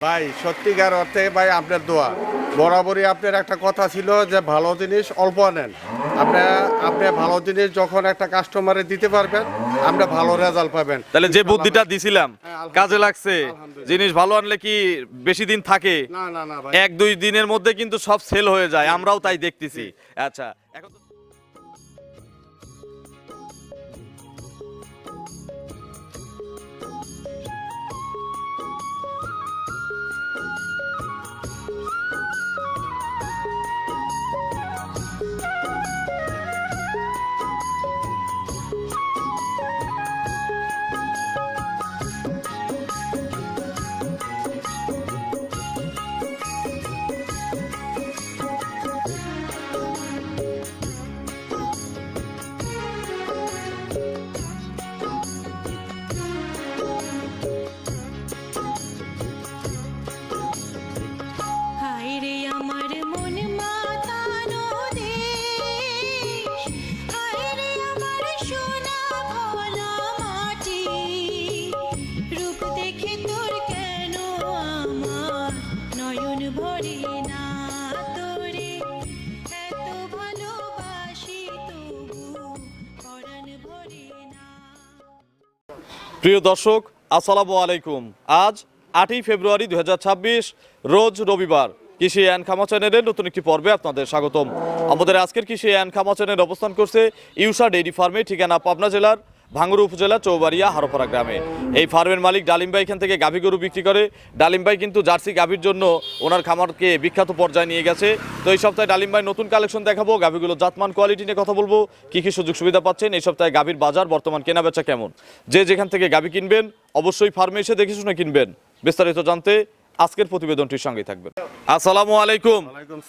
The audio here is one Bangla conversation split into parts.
ভাই সত্যিকার অর্থে ভাই আপনার দোয়া। বরাবরই আপনার একটা কথা ছিল যে ভালো জিনিস অল্প আনেন আপনি আপনি ভালো জিনিস যখন একটা কাস্টমারে দিতে পারবেন আপনি ভালো রেজাল্ট পাবেন। তাহলে যে বুদ্ধিটা দিছিলাম হ্যাঁ, কাজে লাগছে জিনিস ভালো আনলে কি বেশি দিন থাকে? না না না ভাই। এক দুই দিনের মধ্যে কিন্তু সব সেল হয়ে যায় আমরাও তাই দেখতেছি। আচ্ছা এখন প্রিয় দর্শক, আসসালামু আলাইকুম। আজ আটই ফেব্রুয়ারি দু হাজার ছাব্বিশ, রোজ রবিবার কৃষি অ্যান্ড খামা চ্যানেলের নতুন একটি পর্বে আপনাদের স্বাগতম। আমাদের আজকের কৃষি অ্যান্ড খামা চ্যানেল অবস্থান করছে ইউসা ডেইরি ফার্মে, ঠিকানা পাবনা জেলার ভাঙ্গুর উপজেলা চৌবাড়িয়া হারোপাড়া গ্রামে। এই ফার্মের মালিক ডালিম ভাই এখান থেকে গাভী গরু বিক্রি করে। ডালিম ভাই কিন্তু জার্সি গাভীর জন্য ওনার খামারকে বিখ্যাত পর্যায়ে নিয়ে গেছে। তো এই সপ্তাহে ডালিম ভাই নতুন কালেকশন দেখাবো। গাভীগুলো জাতমান, কোয়ালিটি নিয়ে কথা বলব। কি কী সুযোগ সুবিধা পাচ্ছেন? এই সপ্তাহে গাভীর বাজার, বর্তমান কেনা বেচা কেমন? যে যেখান থেকে গাভী কিনবেন, অবশ্যই ফার্মে এসে দেখে শুনে কিনবেন। বিস্তারিত জানতে আজকের প্রতিবেদনটির সঙ্গে থাকবেন। আসসালামু আলাইকুম।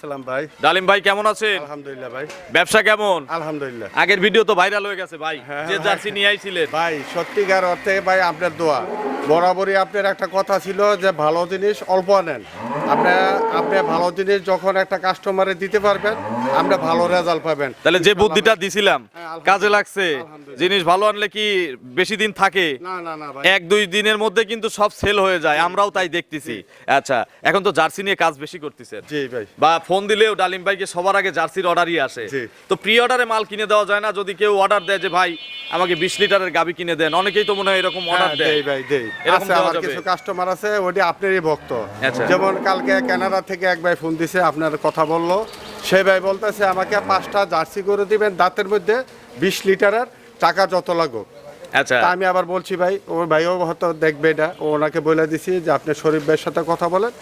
সালাম ভাই। ডালিম ভাই কেমন আছেন? আলহামদুলিল্লাহ ভাই। ব্যবসা কেমন? আলহামদুলিল্লাহ। আগের ভিডিও তো ভাইরাল হয়ে গেছে ভাই। হ্যাঁ, যে হ্যাঁ, জার্সি নিয়ে আইছিলেন। ভাই সত্যিকার অর্থে ভাই আপনার দোয়া। বরাবরই আপনার একটা কথা ছিল যে ভালো জিনিস অল্প আনেন। আপনি আপনি ভালো জিনিস যখন একটা কাস্টমারে দিতে পারবেন আপনি ভালো রেজাল্ট পাবেন। তাহলে যে বুদ্ধিটা দিছিলাম হ্যাঁ, কাজে লাগছে। জিনিস ভালো আনলে কি বেশি দিন থাকে? এক দুই দিনের মধ্যে কিন্তু সব সেল হয়ে যায় আমরাও তাই দেখতেছি। আচ্ছা এখন তো জার্সি নিয়ে কাজ বেশি করতেছেন জি ভাই। বা ফোন দিলেও ডালিম ভাইকে সবার আগে জার্সির অর্ডারই আসে। তো প্রি অর্ডারে মাল কিনে দেওয়া যায় না যদি কেউ অর্ডার দেয় যে ভাই আমাকে বিশ লিটারের গাবি কিনে দেন। অনেকেই তো মনে হয় এরকম অর্ডার হ্যাঁ, দেয়। ভাই দেই। আছে আমার কিছু কাস্টমার আছে ওটি আপনারই ভক্ত। আচ্ছা। যেমন কালকে কানাডা থেকে এক ভাই ফোন দিছে আপনার কথা বলল। সেই ভাই বলতেছে আমাকে পাঁচটা জার্সি করে দিবেন দাঁতের মধ্যে বিশ লিটারের টাকা যত লাগুক আচ্ছা। আমি আবার বলছি ভাই ওর ভাইও হয়তো দেখবে এটা ও ওনাকে বলে দিছি যে আপনি শরীফ ভাইয়ের সাথে কথা বলেন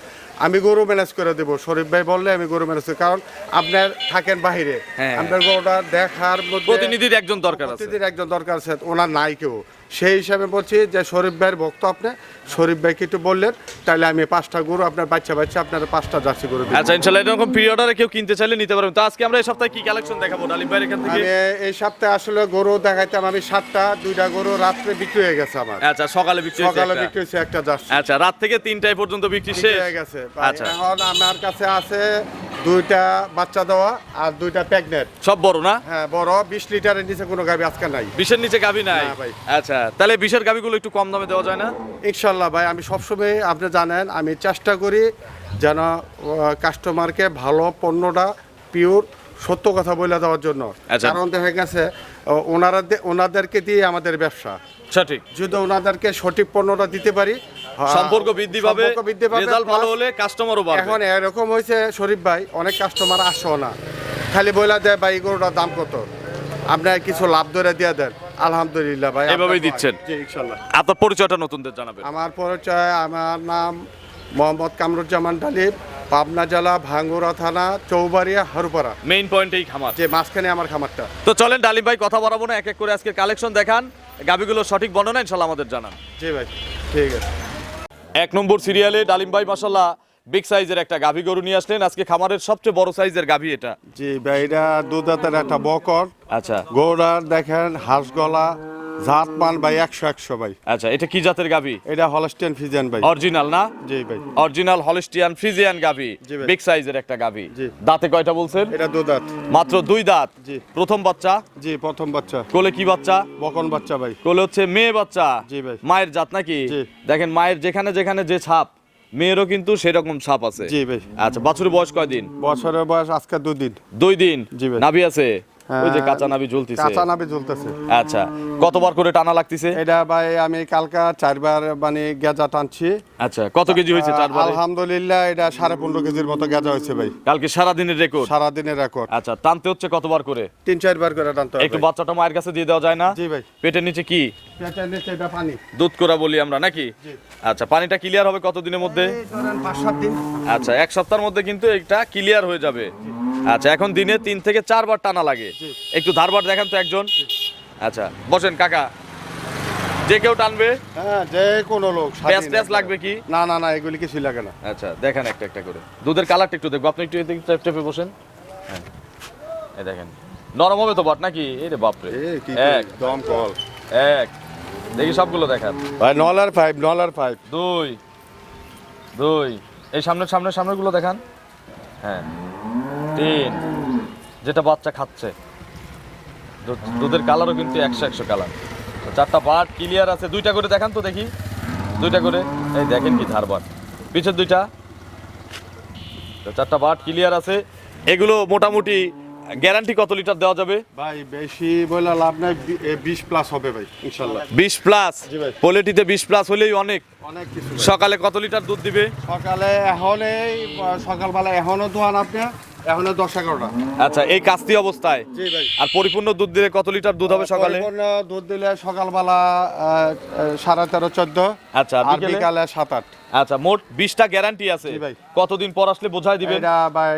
আমি গরু ম্যানেজ করে দেবো। শরীফ ভাই বললে আমি গরু ম্যানেজ করি। কারণ আপনার থাকেন বাহিরে হ্যাঁ। আপনার গরুটা দেখার প্রতিনিধির একজন দরকার প্রতিদিন একজন দরকার আছে ওনার নাই কেউ। সেই হিসাবে বলছি যে শরীফ ভাইয়ের ভক্ত আপনি শরীফ ভাইকে একটু বললেন তাহলে আমি পাঁচটা গরু আপনার বাচ্চা বাচ্চা আপনার পাঁচটা জার্সি গরু দিবো। আচ্ছা ইনশাল্লাহ এরকম প্রি অর্ডারে কেউ কিনতে চাইলে নিতে পারবেন। তো আজকে আমরা এই সপ্তাহে কি কালেকশন দেখাবো? ডালিম ভাইয়ের এখান থেকে? আমি এই সপ্তাহে আসলে গরু দেখাইতাম আমি সাতটা দুইটা গরু রাত্রে বিক্রি হয়ে গেছে আমার। আচ্ছা সকালে বিক্রি হয়েছে সকালে একটা। বিক্রি হয়েছে একটা জার্সি। আচ্ছা রাত থেকে তিনটায় পর্যন্ত বিক্রি বিক্রি শেষ? হয়ে গেছে। আচ্ছা। এখন আমার কাছে আছে দুইটা বাচ্চা দেওয়া আর দুইটা প্রেগনেন্ট। সব বড় না? হ্যাঁ বড় বিশ লিটারের নিচে কোনো গাবি আজকে নাই। বিশের নিচে গাবি নাই? না ভাই। আচ্ছা তাহলে বিশের গাবিগুলো একটু কম দামে দেওয়া যায় না? ইনশাল্লাহ ভাই আমি সবসময় আপনি জানেন আমি চেষ্টা করি যেন কাস্টমারকে ভালো পণ্যটা পিওর সত্য কথা বলে দেওয়ার জন্য। আচ্ছা। কারণ দেখা গেছে ওনারা ওনাদেরকে দিয়ে আমাদের ব্যবসা। সঠিক যদি ওনাদেরকে সঠিক পণ্যটা দিতে পারি হ্যাঁ, সম্পর্ক বৃদ্ধি পাবে বৃদ্ধি পাবে ভালো হলে কাস্টমারও বাড়বে। এখন এরকম হয়েছে শরীফ ভাই অনেক কাস্টমার আসো না। খালি বইলা দেয় ভাই এই গরুটার দাম কত? আপনার কিছু লাভ ধরে দিয়ে দেন। আলহামদুলিল্লাহ ভাই এভাবেই দিচ্ছেন। জি ইনশাল্লাহ। আপনার পরিচয়টা নতুনদের জানাবেন। আমার পরিচয় আমার নাম মোহাম্মদ কামরুজ্জামান ডালিব পাবনা জেলা ভাঙ্গুরা থানা চৌবাড়িয়া হারুপাড়া। মেইন পয়েন্ট এই খামার। যে মাঝখানে আমার খামারটা। তো চলেন ডালিম ভাই কথা বাড়াবো না এক এক করে আজকে কালেকশন দেখান। গাবিগুলো সঠিক বর্ণনা ইনশাল্লাহ আমাদের জানান। জি ভাই ঠিক আছে। এক নম্বর সিরিয়ালে ডালিম ভাই মাসাল্লাহ বিগ সাইজের একটা গাভী গরু নিয়ে আসলেন। আজকে খামারের সবচেয়ে বড় সাইজের গাভী এটা। জি ভাই এটা দুধাতের একটা বকর। আচ্ছা। গৌড়ার দেখেন হাঁস গলা জাত মান ভাই একশো একশো ভাই। আচ্ছা এটা কি জাতের গাভী? এটা হলস্টেন ফিজেন ভাই। অরিজিনাল না? জি ভাই। অরিজিনাল হলিস্টিয়ান ফ্রিজিয়ান গাভী। বিগ সাইজের একটা গাভী। দাঁতে কয়টা বলছেন? এটা দুধাত। মাত্র দুই দাঁত। জি। প্রথম বাচ্চা? জি প্রথম বাচ্চা। কোলে কি বাচ্চা? বকন বাচ্চা ভাই। কোলে হচ্ছে মেয়ে বাচ্চা। জি ভাই। মায়ের জাত নাকি? দেখেন মায়ের যেখানে যেখানে যে ছাপ মেয়েরও কিন্তু সেরকম সাপ আছে। জি ভাই আচ্ছা বছরের বয়স কয়দিন? বছরের বয়স আজকে দুদিন। দুই দিন? জি ভাই। নাভি আছে? ওই যে হ্যাঁ, কাঁচা ঝুলতিছে। কাঁচা নাবি জ্বলতেছে আচ্ছা কতবার করে টানা লাগতেছে? এটা ভাই আমি কালকা চারবার মানে গেজা টানছি। আচ্ছা কত কেজি হয়েছে চারবার? আলহামদুলিল্লাহ এটা সাড়ে পনেরো কেজির মতো গেজা হয়েছে ভাই। কালকে সারা দিনের রেকর্ড রেকর্ড আচ্ছা টানতে হচ্ছে কতবার করে? তিন চারবার করে টানতে একটু বাচ্চাটা মায়ের কাছে দিয়ে দেওয়া যায় না? জি ভাই। পেটের নিচে কি? পেঁচার নিচে এটা পানি। দুধ করা বলি আমরা নাকি? আচ্ছা পানিটা ক্লিয়ার হবে কতদিনের মধ্যে? পাঁচ সাত দিন। আচ্ছা এক সপ্তাহের মধ্যে কিন্তু এটা ক্লিয়ার হয়ে যাবে। আচ্ছা এখন দিনে তিন থেকে চারবার টানা লাগে। একটু ধারবার দেখান তো একজন। আচ্ছা বসেন কাকা। যে কেউ টানবে। হ্যাঁ যে কোনো লোক ট্যাঁচ একটা। লাগবে কি? না না না এগুলি কিছুই লাগে না। আচ্ছা দেখেন একটা একটা করে। দুধের কালারটা একটু দেখব। আপনি একটু এদিকে টেপ টেপে বসেন। হ্যাঁ। এই দেখেন। নরম হবে তো বট নাকি? এই রে বাপরে। এক। দম কল। এক। দেখি সবগুলো দেখান। ভাই নলার ফাইভ নলার ফাইভ দুই। দুই। এই সামনের সামনের সামনেরগুলো দেখান। হ্যাঁ। তিন যেটা বাচ্চা খাচ্ছে। দুধ- দুধের কালারও কিন্তু একশো একশো কালার চারটা বাট ক্লিয়ার আছে। দুইটা করে দেখান তো দেখি। দুইটা করে। এই দেখেন কি ধারবার পিছের দুইটা। তো চারটা বাট ক্লিয়ার আছে। এগুলো মোটামুটি গ্যারান্টি কত লিটার দেওয়া যাবে? ভাই বেশি বলে লাভ নাই। বিশ প্লাস হবে ভাই ইনশাল্লাহ। বিশ প্লাস জি ভাই। পোলেটিতে বিশ প্লাস হলেই অনেক। অনেক কিছু সকালে কত লিটার দুধ দিবে? সকালে এখন এই সকালবেলা এখনও দোয়ান আপনি। এখনও দশ এগারোটা। আচ্ছা এই কাস্তি অবস্থায়? জি ভাই। আর পরিপূর্ণ দুধ দিলে কত লিটার দুধ হবে সকালে? পরিপূর্ণ দুধ দিলে সকালবেলা সাড়ে তেরো চোদ্দ। আচ্ছা, আর বিকালে সাত আট। আচ্ছা মোট বিশটা গ্যারান্টি আছে। ভাই। কতদিন পর আসলে বোঝাই দিবেন? এটা ভাই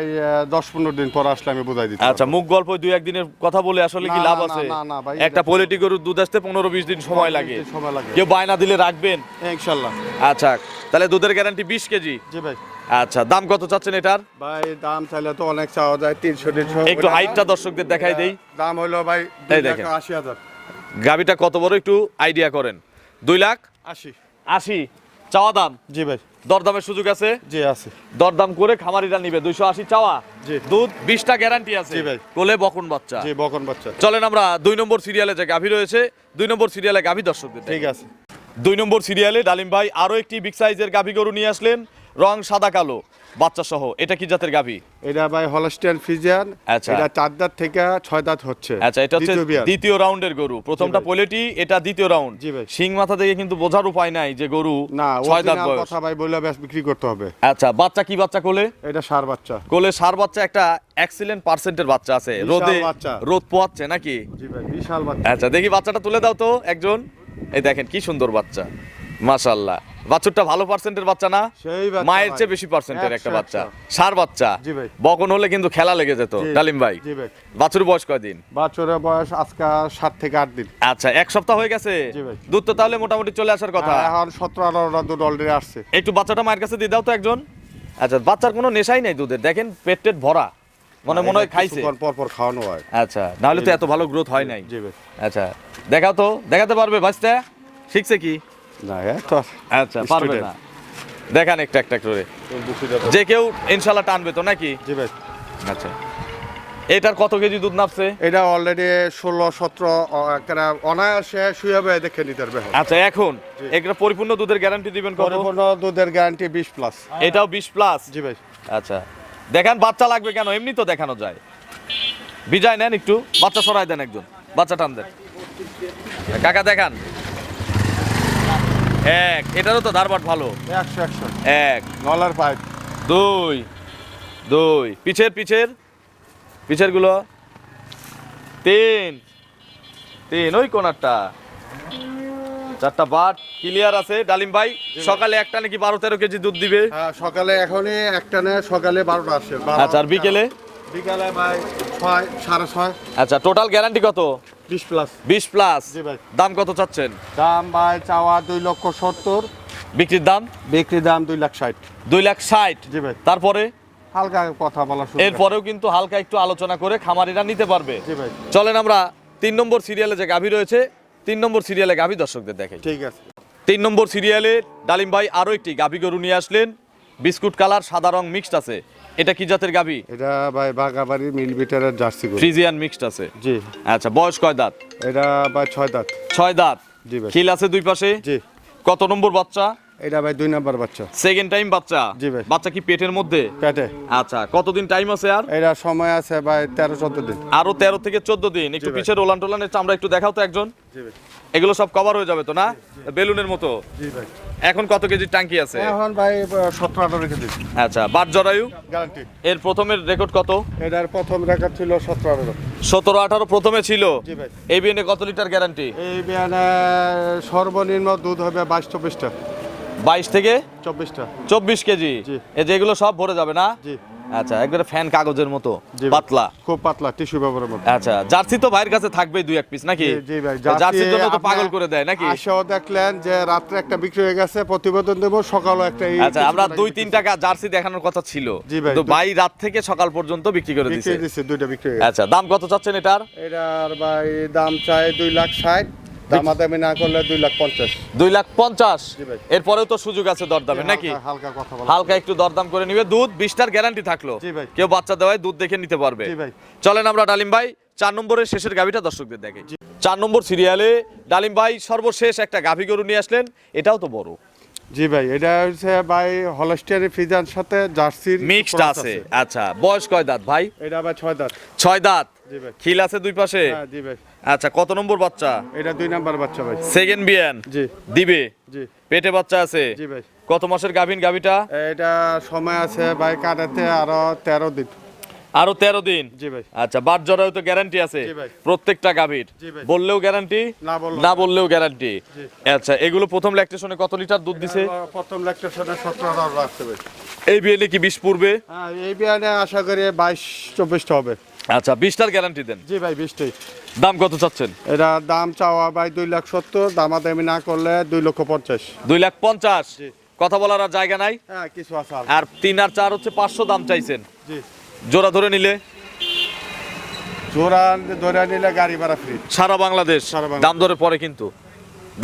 দশ পনেরো দিন পর আসলে আমি বুঝাই দিচ্ছি আচ্ছা মুখ গল্প দুই একদিনের কথা বলে আসলে কি লাভ আছে? একটা পলিটি গরুর দুধ আসতে পনেরো বিশ দিন সময় লাগে। সময় লাগে। কেউ বায়না দিলে রাখবেন? ইনশাল্লাহ। আচ্ছা তাহলে দুধের গ্যারান্টি বিশ কেজি? জি ভাই। আচ্ছা দাম কত চাচ্ছেন এটার? ভাই দাম চাইলে তো অনেক চাওয়া যায় তিনশো তিনশো একটু হাইটটা দর্শকদের দেখাই দেই। দাম হলো ভাই দেখেন। আশি হাজার। গাবিটা কত বড় একটু আইডিয়া করেন। দুই লাখ আশি। আশি। চাওয়া দাম? জি ভাই। দরদামের সুযোগ আছে? জি আছে। দরদাম করে খামারিরা নিবে। দুইশো আশি চাওয়া? জি। দুধ বিশটা গ্যারান্টি আছে। জি ভাই। কোলে বকন বাচ্চা। জি বকন বাচ্চা। চলেন আমরা দুই নম্বর সিরিয়ালে যে গাভী রয়েছে দুই নম্বর সিরিয়ালে গাভী দর্শকদের ঠিক আছে। দুই নম্বর সিরিয়ালে ডালিম ভাই আরও একটি বিগ সাইজের গাভী গরু নিয়ে আসলেন রং সাদা কালো। বাচ্চা সহ এটা কি জাতের গাভী? এটা ভাই হলস্টিয়ান ফিজিয়ান আচ্ছা। এটা চার দাঁত থেকে ছয় দাঁত হচ্ছে। আচ্ছা এটা হচ্ছে দ্বিতীয় রাউন্ডের গরু। প্রথমটা। পোলেটি এটা দ্বিতীয় রাউন্ড। জি ভাই। সিং মাথা থেকে কিন্তু বোঝার উপায় নাই যে গরু না ছয় দাঁত বয়স। কথা ভাই বলে বিক্রি করতে হবে। আচ্ছা বাচ্চা কি বাচ্চা কোলে? এটা সার বাচ্চা। কোলে সার বাচ্চা একটা এক্সিলেন্ট পার্সেন্টের বাচ্চা আছে। রোদে। রোদ পোয়াচ্ছে নাকি? জি ভাই বিশাল বাচ্চা। আচ্ছা দেখি বাচ্চাটা তুলে দাও তো একজন। এই দেখেন কি সুন্দর বাচ্চা। মাশাল্লাহ বাছুরটা ভালো পার্সেন্টের বাচ্চা না? মায়ের চেয়ে বেশি পার্সেন্টের একটা বাচ্চা। সার বাচ্চা। বকন হলে কিন্তু খেলা লেগে যেত। ডালিম ভাই বাছুর বয়স কয়দিন বাচ্চার বয়স আজকে সাত থেকে আট দিন। আচ্ছা এক সপ্তাহ হয়ে গেছে? দুধ তো তাহলে মোটামুটি চলে আসার কথা। হ্যাঁ, এখন সতেরো আঠারোটা দুধ অলরেডি আসছে। একটু বাচ্চাটা মায়ের কাছে দিয়ে দাও তো একজন। আচ্ছা বাচ্চার কোনো নেশাই নাই দুধের? দেখেন পেট টেট ভরা। মনে মনে হয় খাইছে। পর পর খাওয়ানো হয়। আচ্ছা নাহলে তো এত ভালো গ্রোথ হয় নাই। আচ্ছা দেখাও তো দেখাতে পারবে বাচ্চা? শিখছে কি? না এ আচ্ছা পারবে না। দেখান একটা একটা করে। যে কেউ ইনশাল্লাহ টানবে তো নাকি? জি ভাই। আচ্ছা। এটার কত কেজি দুধ নাপছে? এটা অলরেডি ষোলো সতেরো অনায়াসে শুয়ে হবে দেখে নিতে পারবে। আচ্ছা এখন? জি। একটা পরিপূর্ণ দুধের গ্যারান্টি দিবেন কত? পরিপূর্ণ দুধের গ্যারান্টি বিশ প্লাস এটাও বিশ প্লাস জি ভাই। আচ্ছা। দেখান বাচ্চা লাগবে কেন? এমনি তো দেখানো যায়। বিজয় নেন একটু। বাচ্চা সরাই দেন একজন। বাচ্চা টান দেন। কাকা দেখান। এক। এটারও তো ধারবাট ভালো। একশো একশো। এক। নলার পাইপ। দুই দুই। পিছের পিছের। পিছেরগুলো তিন। তিন। ওই কোনারটা। চারটা বাট। ক্লিয়ার আছে? ডালিম ভাই সকালে একটা নাকি বারো তেরো কেজি দুধ দিবে? হ্যাঁ সকালে এখনই একটা নেয় সকালে বারোটা আসে। আচ্ছা আর বিকেলে? বিকালে ভাই ছয় সাড়ে ছয়। আচ্ছা টোটাল গ্যারান্টি কত? বিশ প্লাস বিশ প্লাস জি ভাই। দাম কত চাচ্ছেন? দাম ভাই চাওয়া দুই লক্ষ সত্তর। বিক্রির দাম? বিক্রি দাম দুই লাখ ষাট। দুই লাখ ষাট? জি ভাই। তারপরে? হালকা কথা বলা শুরু এরপরেও কিন্তু হালকা একটু আলোচনা করে খামারিরা নিতে পারবে। জি ভাই। চলেন আমরা তিন নম্বর সিরিয়ালে যে গাভী রয়েছে তিন নম্বর সিরিয়ালে গাভী দর্শকদের দেখাই। ঠিক আছে। তিন নম্বর সিরিয়ালে ডালিম ভাই আরও একটি গাভী গরু নিয়ে আসলেন। বিস্কুট কালার সাদা রং মিক্সড আছে। এটা কি জাতের গাবি? এটা ভাই বাগাবাড়ি মিল বিটারের জার্সি গরু। ফ্রিজিয়ান মিক্সড আছে? জি। আচ্ছা বয়স কয় দাঁত? এটা ভাই ছয় দাঁত। ছয় দাঁত? জি ভাই। খিল আছে দুই পাশে? জি। কত নম্বর বাচ্চা? এটা ভাই দুই নাম্বার বাচ্চা। সেকেন্ড টাইম বাচ্চা? জি ভাই। বাচ্চা কি পেটের মধ্যে? পেটে। আচ্ছা কতদিন টাইম আছে আর? এটা সময় আছে ভাই তেরো চোদ্দ দিন। আরও তেরো থেকে চোদ্দ দিন। একটু ভাই। পিছের ওলান টোলানের চামড়া একটু দেখাও তো একজন। জি ভাই। এগুলো সব কভার হয়ে যাবে তো না? বেলুনের মতো? জি ভাই। এখন কত কেজি টাঙ্কি আছে? এখন ভাই সতেরো আঠারো রেখে দিচ্ছি আচ্ছা বাট জরায়ু? গ্যারান্টি এর প্রথমের রেকর্ড কত? এটার প্রথম রেকর্ড ছিল সতেরো আঠারো। সতেরো আঠারো প্রথমে ছিল? জি ভাই। এই বিএনে কত লিটার গ্যারান্টি এই বিয়ানে সর্বনিম্ন দুধ হবে বাইশ চব্বিশটা। বাইশ থেকে চব্বিশটা। চব্বিশ কেজি। এই যে এগুলো সব ভরে যাবে না? জি। আচ্ছা একবারে ফ্যান কাগজের মতো পাতলা। খুব পাতলা টিস্যু পেপারের মতো। আচ্ছা জার্সি তো ভাইয়ের কাছে থাকবেই দুই এক পিস নাকি? জি, ভাই জার্সির জন্য তো পাগল করে দেয় নাকি? আসেও দেখলেন যে রাত্রে একটা বিক্রি হয়ে গেছে প্রতিবেদন দেবো সকালও একটা আচ্ছা আমরা দুই তিন টাকা জার্সি দেখানোর কথা ছিল। তো ভাই রাত থেকে সকাল পর্যন্ত বিক্রি করে বিক্রি দিছে। দিচ্ছে দুইটা বিক্রি আচ্ছা দাম কত চাচ্ছেন এটার? এটার ভাই দাম চাই দুই লাখ ষাট। দামাদামি না করলে দুই লাখ পঞ্চাশ। দুই লাখ পঞ্চাশ? এরপরেও তো সুযোগ আছে দরদামে নাকি? হালকা- কথা বলা হালকা একটু দরদাম করে নিবে। দুধ বিশটার গ্যারান্টি থাকল। কেউ বাচ্চা দেওয়ায় দুধ দেখে নিতে পারবে। ভাই। চলেন আমরা ডালিম ভাই চার নম্বরের শেষের গাভিটা দর্শকদের দেখে চার নম্বর সিরিয়ালে ডালিম ভাই সর্বশেষ একটা গাভি গরু নিয়ে আসলেন। এটাও তো বড়। জি ভাই এটা হচ্ছে ভাই হলস্টিয়ানি ফিজার সাথে জার্সির মিক্সড আছে। আচ্ছা বয়স কয় দাঁত ভাই? এটা ভাই ছয় দাঁত। ছয় দাঁত? জি ভাই। খিল আছে দুই পাশে? হ্যাঁ জি ভাই। আচ্ছা কত নম্বর বাচ্চা? এটা দুই নাম্বার বাচ্চা ভাই। সেকেন্ড বিয়ান জি। দিবে? জি। পেটে বাচ্চা আছে? জি ভাই। কত মাসের গাভিন গাভিটা? এটা সময় আছে ভাই কাটাতে আরও তেরো দিন। আরও তেরো দিন। জি ভাই। আচ্ছা বাট জরায়ু তো গ্যারান্টি আছে। প্রত্যেকটা গাভীর। বললেও গ্যারান্টি না বললেও- গ্যারান্টি আচ্ছা এগুলো প্রথম ল্যাকটেশনে কত লিটার দুধ দিছে? প্রথম সাথে সতেরো আঠারো আসতে এই বিয়েলে কি বিশ পূর্বে হ্যাঁ এই বিয়ানে আশা করি বাইশ চব্বিশটা হবে। আচ্ছা বিশটার গ্যারান্টি দেন। জি ভাই বিশটাই। দাম কত চাচ্ছেন? এটা দাম চাওয়া ভাই দুই লাখ সত্তর দামাদামি না করলে দুই লক্ষ পঞ্চাশ। দুই লাখ পঞ্চাশ? কথা বলার আর জায়গা নাই? হ্যাঁ কিছু আছে আর। আর তিন আর চার হচ্ছে পাঁচশো দাম চাইছেন। জি। জোড়া ধরে নিলে? জোড়া ধরে নিলে গাড়ি ভাড়া ফ্রি সারা বাংলাদেশ? সারা দাম ধরে পরে কিন্তু।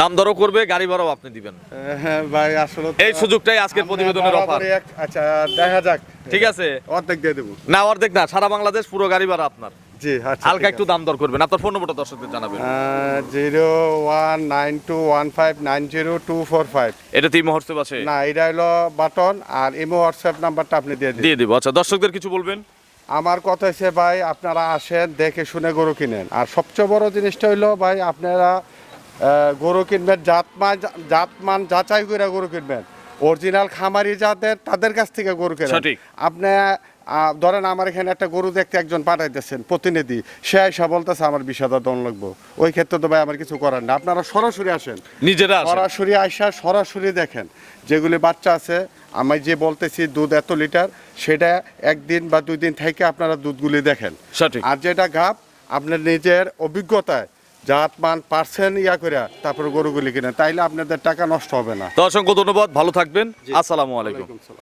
দাম দরও করবে গাড়ি ভাড়াও আপনি দিবেন। হ্যাঁ ভাই আসলে এই সুযোগটাই আজকের প্রতিবেদনের অফার। আচ্ছা দেখা যাক। ঠিক আছে। অর্ধেক দিয়ে দেবো। না অর্ধেক না সারা বাংলাদেশ পুরো গাড়ি ভাড়া আপনার। জি আচ্ছা হালকা একটু দাম দর করবেন। আপনার ফোন নম্বরটা দর্শকদের জানাবেন। Zero one nine two one five nine zero two four five. এটা তিন মহর্ষে আছে? না এটা হলো বাটন আর ইমো হোয়াটসঅ্যাপ নাম্বারটা আপনি দিয়ে দিন। দিয়ে দিব। আচ্ছা দর্শকদের কিছু বলবেন? আমার কথা হচ্ছে ভাই আপনারা আসেন দেখে শুনে গরু কিনেন। আর সবচেয়ে বড় জিনিসটা হইল ভাই আপনারা গরু কিনবেন জাতমান জাতমান যাচাই করে গরু কিনবেন। অরিজিনাল খামারি যাদের তাদের কাছ থেকে গরু কেনেন। আপনি ধরেন আমার এখানে একটা গরু দেখতে একজন পাঠাইতেছেন প্রতিনিধি। সে এসে বলতেছে আমার বিশ হাজার দন লাগবো। ওই ক্ষেত্রে তো ভাই আমার কিছু করার না। আপনারা সরাসরি আসেন। নিজেরা সরাসরি আইসা সরাসরি দেখেন। যেগুলি বাচ্চা আছে আমি যে বলতেছি দুধ এত লিটার সেটা একদিন বা দুই দিন থেকে আপনারা দুধগুলি দেখেন। সঠিক। আর যেটা গাপ আপনার নিজের অভিজ্ঞতায় জাত মান পার্সেন্ট ইয়া করে তারপরে গরুগুলি কিনে তাইলে আপনাদের টাকা নষ্ট হবে না। তো অসংখ্য ধন্যবাদ ভালো থাকবেন। আসসালামু আলাইকুম।